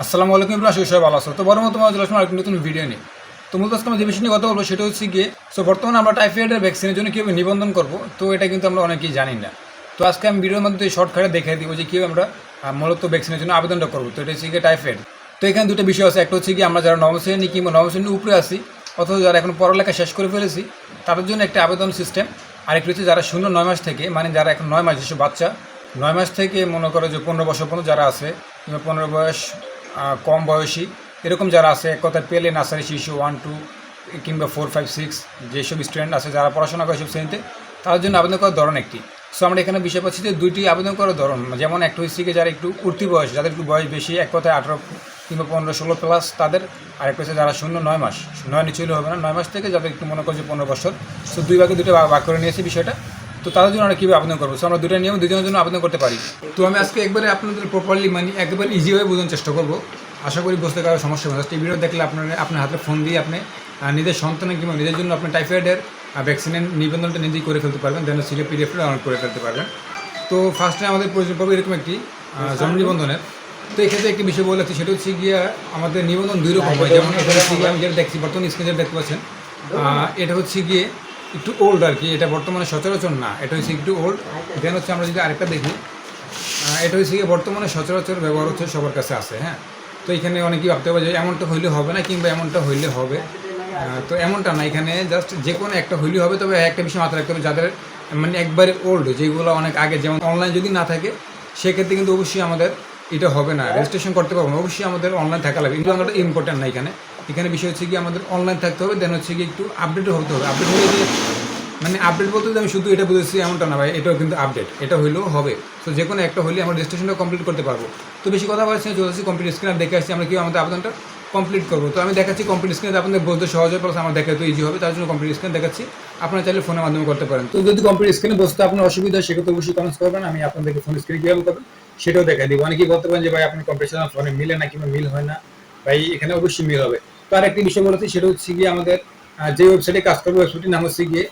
আসসালামু আলাইকুম আশিক সবাই ভালো আছো। তো মতো তোমার চলে আসলাম আরেকটি নতুন ভিডিও নিয়ে। তো মূলত আজকে আমরা যে বিষয় নিয়ে কথা বলব সেটা হচ্ছে গিয়ে সো বর্তমানে আমরা টাইফয়েডের ভ্যাকসিনের জন্য কীভাবে নিবন্ধন করব, তো এটা কিন্তু আমরা অনেকেই জানি না। তো আজকে আমি ভিডিওর মধ্যে শর্টকাটে দেখিয়ে দিব যে কীভাবে আমরা মূলত ভ্যাকসিনের জন্য আবেদনটা করব। তো এটা হচ্ছে গিয়ে টাইফয়েড তো এখানে দুটো বিষয় আছে। একটা হচ্ছে কি আমরা যারা নবম শ্রেণি কিংবা নবম শ্রেণির উপরে আছি অথবা যারা এখন পড়ালেখা শেষ করে ফেলেছি, তাদের জন্য একটা আবেদন সিস্টেম আরেকটি হচ্ছে যারা শূন্য নয় মাস থেকে মানে যারা এখন নয় মাস, যেসব বাচ্চা, নয় মাস থেকে মনে করো যে পনেরো বছর পর্যন্ত যারা আছে, কিংবা পনেরো বয়স কম বয়সী। এরকম যারা আছে, এক কথায় পেলে নার্সারি শিশু ওয়ান টু কিংবা ফোর ফাইভ সিক্স যেসব স্টুডেন্ট আছে, যারা পড়াশোনা করে সব শ্রেণীতে, তাদের জন্য আবেদন করার ধরন একটি। সো আমরা এখানে বিষয় পাচ্ছি যে দুইটি আবেদন করার ধরন। যেমন একটা হচ্ছে কি যারা একটু উঠতি বয়স, যাদের একটু বয়স বেশি, এক কথায় আঠারো কিংবা পনেরো, ষোলো প্লাস তাদের আরেকটা হচ্ছে যারা শূন্য, নয় মাস, নয় নিচে হবে না, নয় মাস থেকে যাদের একটু মনে করছে পনেরো বছর। সো দুই ভাগে দুটো ভাগ করে নিয়েছি বিষয়টা। তো তাদের জন্য আমরা কীভাবে আবেদন করব? সো আমরা দুটো নিয়ম দুজনের জন্য আবেদন করতে পারি। তো আমি আজকে একবারে আপনাদের প্রপারলি মানে একবারে ইজিভাবে বোঝানোর চেষ্টা করব। আশা করি বুঝতে কারও সমস্যা হবে এই ভিডিও দেখলে আপনার আপনার হাতে ফোন দিয়ে আপনি নিজের সন্তানের কিংবা নিজের জন্য আপনি টাইফয়েডের ভ্যাকসিনের নিবন্ধনটা নিজেই করে ফেলতে পারবেন। দেন সিলে পিডিএফটা ডাউনলোড করে ফেলতে পারবেন। তো ফার্স্টে আমাদের প্রয়োজন পড়বে এরকম একটি জন্ম নিবন্ধনের। তো এক্ষেত্রে একটি বিষয় বলে সেটা হচ্ছে গিয়ে আমাদের নিবন্ধন দুই রকম হয়। যেমন আমি যেটা দেখছি বর্তমানে স্ক্রিনে যেটা দেখতে পাচ্ছেন এটা হচ্ছে গিয়ে একটু ওল্ড আর কি এটা বর্তমানে সচরাচর না, এটা হচ্ছে একটু ওল্ড দেন হচ্ছে আমরা যদি আরেকটা দেখি এটা হচ্ছে বর্তমানে সচরাচর ব্যবহার হচ্ছে সবার কাছে আছে হ্যাঁ? তো এখানে অনেকেই ভাবতে পারে যে এমনটা হইলে হবে না কিংবা এমনটা হইলে হবে তো এমনটা না, এখানে জাস্ট যে কোনো একটা হইলে হবে, তবে একটা বিষয় মাথায় রাখতে হবে, যাদের মানে একবারে ওল্ড যেগুলো অনেক আগে, যেমন অনলাইন যদি না থাকে, সেক্ষেত্রে কিন্তু অবশ্যই আমাদের এটা হবে না রেজিস্ট্রেশন করতে পারব না, অবশ্যই আমাদের অনলাইন থাকা লাগবে, কিন্তু আমাদের ইম্পর্টেন্ট না এখানে। এখানে বিষয় হচ্ছে কি, আমাদের অনলাইন থাকতে হবে দেন হচ্ছে কি একটু আপডেট হতে হবে। আপডেট হলে মানে আপডেট বলতে আমি শুধু এটা বুঝেছি এমনটা না ভাই, এটাও কিন্তু আপডেট এটা হইলেও হবে। তো যে কোনো একটা হলে আমরা রেজিস্ট্রেশনটা কমপ্লিট করতে পারব। তো বেশি কথা বলছি চলে আসছি কমপ্লিট স্ক্রিনে দেখে আসছি আমরা কি আমাদের আবেদনটা কমপ্লিট করব। তো আমি দেখাচ্ছি কমপ্লিট স্ক্রিনে আপনাদের বলতে সহজ হয় প্লাস আমার দেখাতে ইজি হবে, তার জন্য কমপ্লিট স্ক্রিনে দেখাচ্ছি। আপনারা চাইলে ফোনের মাধ্যমে করতে পারেন। তো যদি কমপ্লিট স্ক্রিনে বসতে আপনার অসুবিধা হয়, সেক্ষেত্রে অবশ্যই কমেন্টস করবেন, আমি আপনাদেরকে ফোন স্ক্রিনে কীভাবে করবেন, সেটাও দেখা দিব। অনেকেই বলতে পারেন যে ভাই আপনার কম্পিটিশন ফোনে মিলে না, কিংবা মিল হয় না। ভাই, এখানে অবশ্যই মিল হবে। তো আর একটি বিষয় বলেছি, সেটা হচ্ছে গিয়ে আমাদের যে ওয়েবসাইটে কাজ করব ওয়েবসাইটের নাম হচ্ছে গিয়ে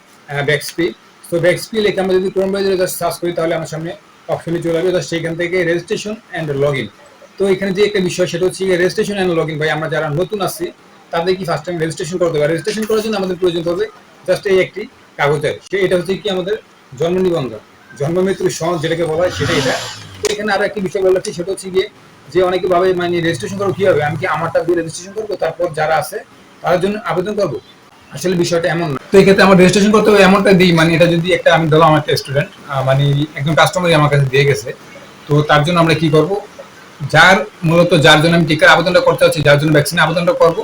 ব্যাকস্পি তো ব্যাকস্পি লিখে আমরা যদি ক্রোম ব্রাউজারে জাস্ট সার্চ করি, তাহলে আমার সামনে অপশনে চলে আসবে। জাস্ট সেখান থেকে রেজিস্ট্রেশন অ্যান্ড লগ ইন তো এখানে যে একটা বিষয়, সেটা হচ্ছে রেজিস্ট্রেশন অ্যান্ড লগ ইন ভাই, আমরা যারা নতুন আছি, তাদের কি ফার্স্ট টাইম রেজিস্ট্রেশন করতে হবে? রেজিস্ট্রেশন করার জন্য আমাদের প্রয়োজন হবে জাস্ট এই একটি কাগজের। সে, এটা হচ্ছে কি আমাদের জন্ম নিবন্ধন। জন্ম মৃত্যুর সনদ যেটাকে বলা হয়, সেটা এটা। এখানে আরও একটি বিষয় বলাচ্ছি সেটা হচ্ছে গিয়ে যে অনেকে ভাবে মানে রেজিস্ট্রেশন করব কি হবে আমি কি আমারটা দিয়ে রেজিস্ট্রেশন করব? তারপর যারা আছে, তাদের জন্য আবেদন করব? আসলে বিষয়টা এমন না। তো এই ক্ষেত্রে আমার রেজিস্ট্রেশন করতে হবে এমনটা দিই মানে এটা যদি একটা আমি ধরো আমার একটা স্টুডেন্ট মানে একজন কাস্টমারই আমার কাছে দিয়ে গেছে, তো তার জন্য আমরা কি করব? যার মূলত, যার জন্য আমি টিকার আবেদনটা করতে হচ্ছে যার জন্য ভ্যাকসিনের আবেদনটা করব,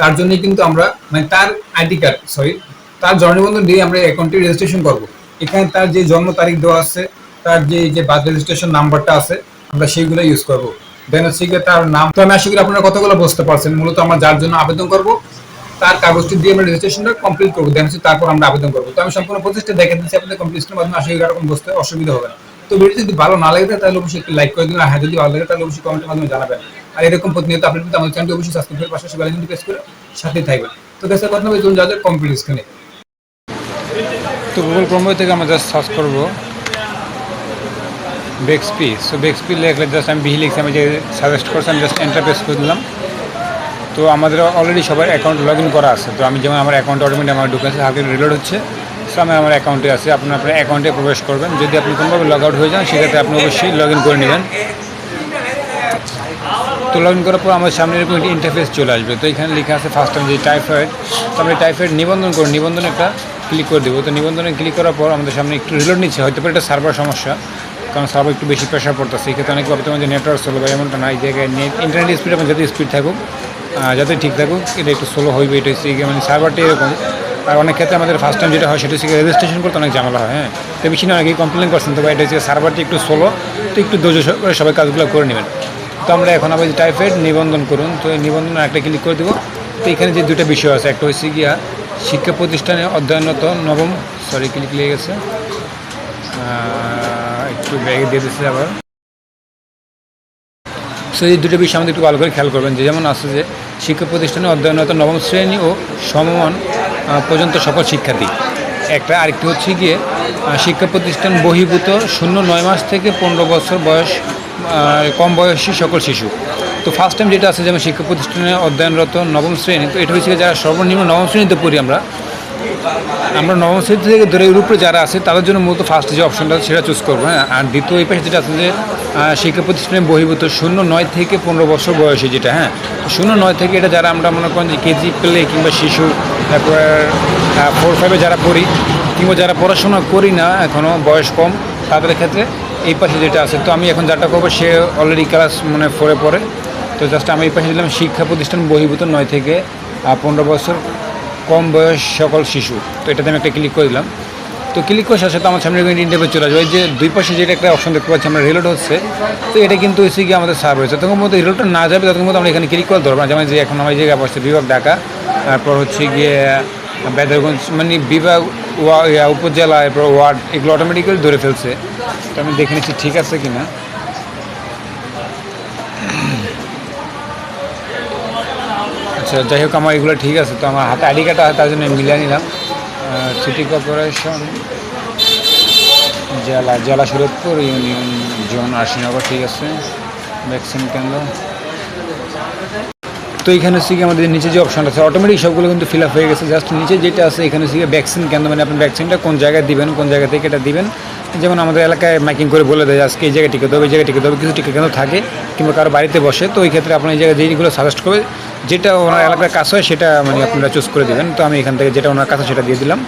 তার জন্যই কিন্তু আমরা মানে তার আইডি কার্ড সরি তার জন্মবন্ধন দিয়ে আমরা অ্যাকাউন্টে রেজিস্ট্রেশন করব। এখানে তার যে জন্ম তারিখ দেওয়া আছে, তার যে যে বার্থ রেজিস্ট্রেশন নাম্বারটা আছে, আমরা সেইগুলো ইউজ করব। দেন হচ্ছে গিয়ে তার নাম তো আমি আশা করি আপনারা কতগুলো বুঝতে পারছেন। মূলত আমরা যার জন্য আবেদন করব, তার কাগজটি দিয়ে আমরা রেজিস্ট্রেশনটা কমপ্লিট করব দেন হচ্ছে তারপর আমরা আবেদন করব। তো আমি সম্পূর্ণ প্রচেষ্টা দেখে দিচ্ছি আপনাদের কমপ্লিটের মাধ্যমে, আশা করি এরকম বুঝতে অসুবিধা হবে না। তো ভিডিও যদি ভালো না লাগে তাহলে অবশ্যই একটু লাইক করে দিন আর হ্যাঁ যদি ভালো লাগে তাহলে অবশ্যই কমেন্টের মাধ্যমে জানাবেন। আর এরকম প্রতিনিয়ত আপনি পেতে আমাদের চ্যানেলটি অবশ্যই সাবস্ক্রাইব করে পাশাপাশি বেল আইকনটি প্রেস করে সাথেই থাকবেন। তো দেশের কথা হবে যাদের কমপ্লিট স্ক্রিনে তো গুগল ক্রোম থেকে আমরা জাস্ট সার্চ করব। বেক্সপি সো বেক্সপি লেখলে জাস্ট আমি বিহি লিখছি, আমি যে সাজেস্ট করছি, আমি জাস্ট করে দিলাম। তো আমাদের অলরেডি সবার অ্যাকাউন্ট লগ ইন করা আছে। তো আমি যেমন আমার অ্যাকাউন্ট অটোমেটিক আমার ঢুকেছে হালকা রিলোড হচ্ছে। সো আমি আমার অ্যাকাউন্টে আছে, আপনি আপনার অ্যাকাউন্টে প্রবেশ করবেন। যদি আপনি কোনোভাবে লগ আউট হয়ে যান, সেক্ষেত্রে আপনি অবশ্যই লগ ইন করে নেবেন। তো লগ ইন করার পর আমার সামনে এরকম একটি ইন্টারফেস চলে আসবে। তো এখানে লেখা আছে ফার্স্ট টাইম যে টাইফয়েড তো আমরা টাইফয়েড নিবন্ধন করুন নিবন্ধন একটা ক্লিক করে দেবো। তো নিবন্ধনে ক্লিক করার পর আমাদের সামনে একটু রিলোড নিচ্ছে, হয়তো পারে এটা সার্ভার সমস্যা। কারণ সার্ভার একটু বেশি প্রেশার পড়তেছে। এই ক্ষেত্রে অনেক ভাবতে যে নেটওয়ার্ক স্লো বা এমনটা নাই জায়গায় নেট ইন্টারনেট স্পিড আপনার যাতে স্পিড থাকুক যাতে ঠিক থাকুক, এটা একটু স্লো হইবে, এটা হচ্ছে মানে সার্ভারটা এরকম। আর অনেক ক্ষেত্রে আমাদের ফার্স্ট টাইম যেটা হয়, সেটা হচ্ছে রেজিস্ট্রেশন করতে অনেক ঝামেলা হয় হ্যাঁ। তো বেশি না অনেকেই কমপ্লেন করছেন তবে এটা হচ্ছে সার্ভারটা একটু স্লো তো একটু ধৈর্য করে সবাই কাজগুলো করে নেবেন। তো আমরা এখন আবার টাইফয়েড নিবন্ধন করুন। তো নিবন্ধন একটা ক্লিক করে দেবো। তো এখানে যে দুটো বিষয় আছে, একটা হচ্ছে গিয়া শিক্ষা প্রতিষ্ঠানে অধ্যয়নরত নবম সরি ক্লিক লেগে গেছে। একটু ব্যাগে দিয়ে দিচ্ছে আবার। সো এই দুটো বিষয় আমাদের একটু ভালো করে খেয়াল করবেন যে যেমন আছে যে শিক্ষা প্রতিষ্ঠানে অধ্যয়নরত নবম শ্রেণি ও সমমান পর্যন্ত সকল শিক্ষার্থী। একটা আরেকটি হচ্ছে গিয়ে শিক্ষা প্রতিষ্ঠান বহির্ভূত শূন্য নয় মাস থেকে পনেরো বছর বয়স কম বয়সী সকল শিশু। তো ফার্স্ট টাইম যেটা আছে যেমন শিক্ষা প্রতিষ্ঠানে অধ্যয়নরত নবম শ্রেণি, তো এটা হচ্ছে যারা সর্বনিম্ন নবম শ্রেণীতে পড়ি আমরা আমরা নবম শ্রেণি থেকে ধরে এর উপরে যারা আছে, তাদের জন্য মূলত ফার্স্ট যে অপশনটা সেটা চুজ করব হ্যাঁ। আর দ্বিতীয় এই পাশে যেটা আছে যে শিক্ষা প্রতিষ্ঠানে বহির্ভূত শূন্য নয় থেকে পনেরো বছর বয়সে যেটা হ্যাঁ। শূন্য নয় থেকে এটা যারা আমরা মনে করেন যে কেজি প্লে কিংবা শিশু, তারপর ফোর ফাইভে যারা পড়ি, কিংবা যারা পড়াশোনা করি না এখনও বয়স কম, তাদের ক্ষেত্রে এই পাশে যেটা আছে, তো আমি এখন যাটা করব, সে অলরেডি ক্লাস মানে ফোরে পড়ে। তো জাস্ট আমি এই পাশে দিলাম, শিক্ষা প্রতিষ্ঠান বহির্ভূত নয় থেকে পনেরো বছর। কম বয়স সকল শিশু। তো এটাতে আমি একটা ক্লিক করে দিলাম। তো ক্লিক করার সাথে আমার সামনে কিন্তু ইন্টারভিউ চলে আসবে। যে দুই পাশে যেটা একটা অপশন দেখতে পাচ্ছি, আমরা রিলোড হচ্ছে। তো এটা কিন্তু হচ্ছে গিয়ে আমাদের সার্ভ হয়েছে। তখন মধ্যে রিলোডটা না যাবে তখন মধ্যে আমরা এখানে ক্লিক করে ধরবো না যেমন যে এখন আমার জায়গায় বসছে বিভাগ ঢাকা, তারপর হচ্ছে গিয়ে বেদারগঞ্জ মানে বিভাগ উপজেলা, এরপর ওয়ার্ড, এগুলো অটোমেটিক্যালি ধরে ফেলছে। তো আমি দেখে নিচ্ছি ঠিক আছে কিনা। আচ্ছা যাই হোক, আমার এগুলো ঠিক আছে। তো আমার হাতে আইডি কার্ডটা তার জন্য মিলিয়ে নিলাম। সিটি কর্পোরেশন জেলা জেলা সুরতপুর ইউনিয়ন জোন আশিনগর ঠিক আছে। ভ্যাকসিন কেন্দ্র। তো এখানে হচ্ছে কি আমাদের নিচে যে অপশনটা আছে অটোমেটিক সবগুলো কিন্তু ফিল আপ হয়ে গেছে। জাস্ট নিচে যেটা আছে, এখানে হচ্ছে ভ্যাকসিন কেন্দ্র মানে আপনি ভ্যাকসিনটা কোন জায়গায় দিবেন, কোন জায়গা থেকে এটা দিবেন। যেমন আমাদের এলাকায় মাইকিং করে বলে দেয় আজকে এই জায়গায় টিকা দেবে, এই জায়গায় টিকা দেবে, কিছু টিকা কেন্দ্র থাকে কিংবা কারও বাড়িতে বসে, তো ওই ক্ষেত্রে আপনার এই জায়গায় যেগুলো সাজেস্ট করবে, যেটা ওনার এলাকার কাজ হয় সেটা মানে আপনারা চুজ করে দেবেন। তো আমি এখান থেকে যেটা ওনার কাছে সেটা দিয়ে দিলাম।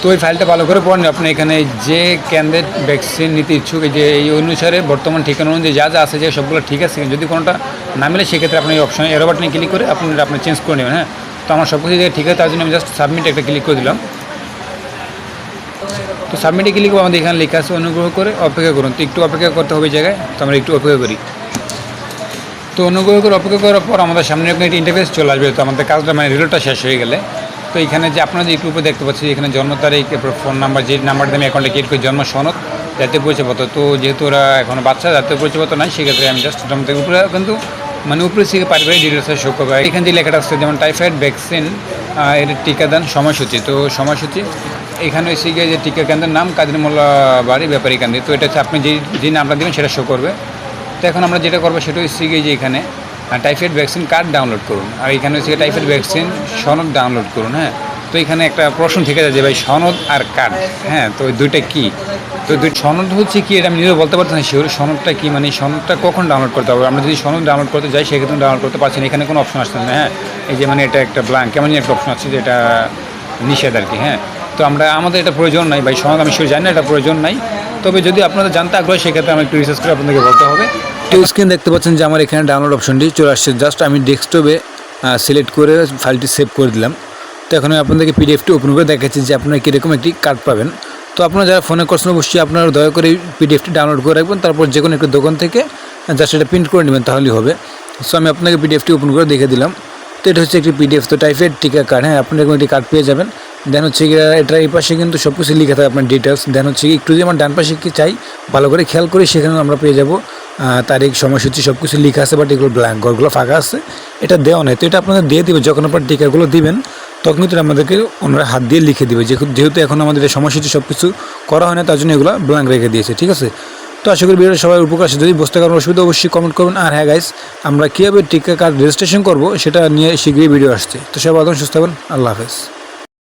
তো ওই ফাইলটা ভালো করে পড়েন, আপনি এখানে যে ক্যান্ডিডেট ভ্যাকসিন নিতে ইচ্ছুক যে এই অনুসারে বর্তমান ঠিকানা অনুযায়ী যা যা আছে, যে সবগুলো ঠিক আছে, যদি কোনোটা না মিলে, সেক্ষেত্রে আপনি এই অপশন এরো বাটনে ক্লিক করে আপনি আপনি চেঞ্জ করে নেবেন হ্যাঁ? তো আমার সব কিছু ঠিক আছে, তার জন্য আমি জাস্ট সাবমিট একটা ক্লিক করে দিলাম। তো সাবমিটে ক্লিক আমাদের এখানে লেখা আছে, অনুগ্রহ করে অপেক্ষা করুন। তো একটু অপেক্ষা করতে হবে জায়গায়, তো আমরা একটু অপেক্ষা করি। তো অনুগ্রহ করে অপেক্ষা করার পর আমাদের সামনে একটা ইন্টারফেস চলে আসবে, তো আমাদের কাজটা মানে রিলোটা শেষ হয়ে গেলে। তো এখানে যে আপনারা যে একটু উপরে দেখতে পাচ্ছি এখানে জন্ম তারিখ, এরপর ফোন নাম্বার যে নাম্বারটা আমি অ্যাকাউন্টে ক্রিয়েট করি, জন্ম সনদ, জাতীয় পরিচয়পত্র। তো যেহেতু ওরা এখন বাচ্চা, জাতীয় পরিচয়পত্র নাই, সেক্ষেত্রে আমি জাস্ট জন্ম থেকে উপরে, কিন্তু মানে উপরে থেকে পারিবারিক ডিটেলসে শো করবে। এখানে যে লেখাটা আসছে, যেমন টাইফয়েড ভ্যাকসিন এর টিকাদান সময়সূচি। তো সময়সূচি এখানে এসে গিয়ে যে টিকা কেন্দ্রের নাম কাদির মোল্লা বাড়ি, ব্যাপারী কেন্দ্রে। তো এটা হচ্ছে আপনি যে যে নামটা দেবেন সেটা শো করবে। তো এখন আমরা যেটা করব সেটা হচ্ছে গিয়ে যে এখানে টাইফয়েড ভ্যাকসিন কার্ড ডাউনলোড করুন। আর এখানে হচ্ছে টাইফয়েড ভ্যাকসিন সনদ ডাউনলোড করুন হ্যাঁ। তো এখানে একটা প্রশ্ন থেকে যায় যে ভাই, সনদ আর কার্ড হ্যাঁ তো ওই দুইটা কী? তো দুই, সনদ হচ্ছে কি এটা আমি নিজেও বলতে পারছি না শিওর সনদটা কি? মানে সনদটা কখন ডাউনলোড করতে হবে? আমরা যদি সনদ ডাউনলোড করতে যাই, সেক্ষেত্রে ডাউনলোড করতে পারছি না। এখানে কোনো অপশন আসছে না হ্যাঁ। এই যে মানে এটা একটা ব্ল্যাঙ্ক কেমন একটা অপশন আছে যেটা নিষেধ আর কি হ্যাঁ। তো আমরা, আমাদের এটা প্রয়োজন নাই ভাই সনদ আমি শিওর জানি না এটা প্রয়োজন নাই। তবে যদি আপনাদের জানতে আগ্রহ, সেক্ষেত্রে আমি একটু রিসার্চ করে আপনাদেরকে বলতে হবে। তো স্ক্রিন দেখতে পাচ্ছেন যে আমার এখানে ডাউনলোড অপশনটি চলে আসছে। জাস্ট আমি ডেস্কটপে সিলেক্ট করে ফাইলটি সেভ করে দিলাম। তো এখন আমি আপনাদেরকে পিডিএফটি ওপেন করে দেখাচ্ছি যে আপনারা কীরকম একটি কার্ড পাবেন। তো আপনারা যারা ফোনে করছেন অবশ্যই আপনারা দয়া করে পিডিএফটি ডাউনলোড করে রাখবেন। তারপর যে কোনো একটি দোকান থেকে জাস্ট এটা প্রিন্ট করে নেবেন, তাহলেই হবে। সো আমি আপনাকে পিডিএফটি ওপেন করে দেখে দিলাম। তো এটা হচ্ছে একটি পিডিএফ তো টাইপের টিকা কার্ড হ্যাঁ আপনি এরকম একটি কার্ড পেয়ে যাবেন। দেন হচ্ছে গিয়ে এটা এই পাশে কিন্তু সব কিছু লিখে থাকে আপনার ডিটেলস দেন হচ্ছে কি একটু যদি আমার ডান পাশে কি চাই, ভালো করে খেয়াল করে সেখানে আমরা পেয়ে যাব। তারিখ, সময়সূচি সব কিছু লিখা আছে বাট এগুলো ব্ল্যাঙ্ক ঘরগুলো ফাঁকা আছে। এটা দেওয়া নেই, তো এটা আপনাদের দিয়ে দেবে, যখন আপনার টিকাগুলো দিবেন তখন কিন্তু আমাদেরকে ওনারা হাত দিয়ে লিখে দিবে। যেহেতু এখন আমাদের সময়সূচি সব কিছু করা হয় না, তার জন্য এগুলো ব্ল্যাঙ্ক রেখে দিয়েছে, ঠিক আছে? তো আশা করি ভিডিওটা সবাই উপকার, যদি বুঝতে কারণ অসুবিধা, অবশ্যই কমেন্ট করবেন। আর হ্যাঁ গাইস আমরা কীভাবে টিকা কার্ড রেজিস্ট্রেশন করব, সেটা নিয়ে শীঘ্রই ভিডিও আসছে। তো সবাই একদম সুস্থ হবেন আল্লাহ হাফেজ।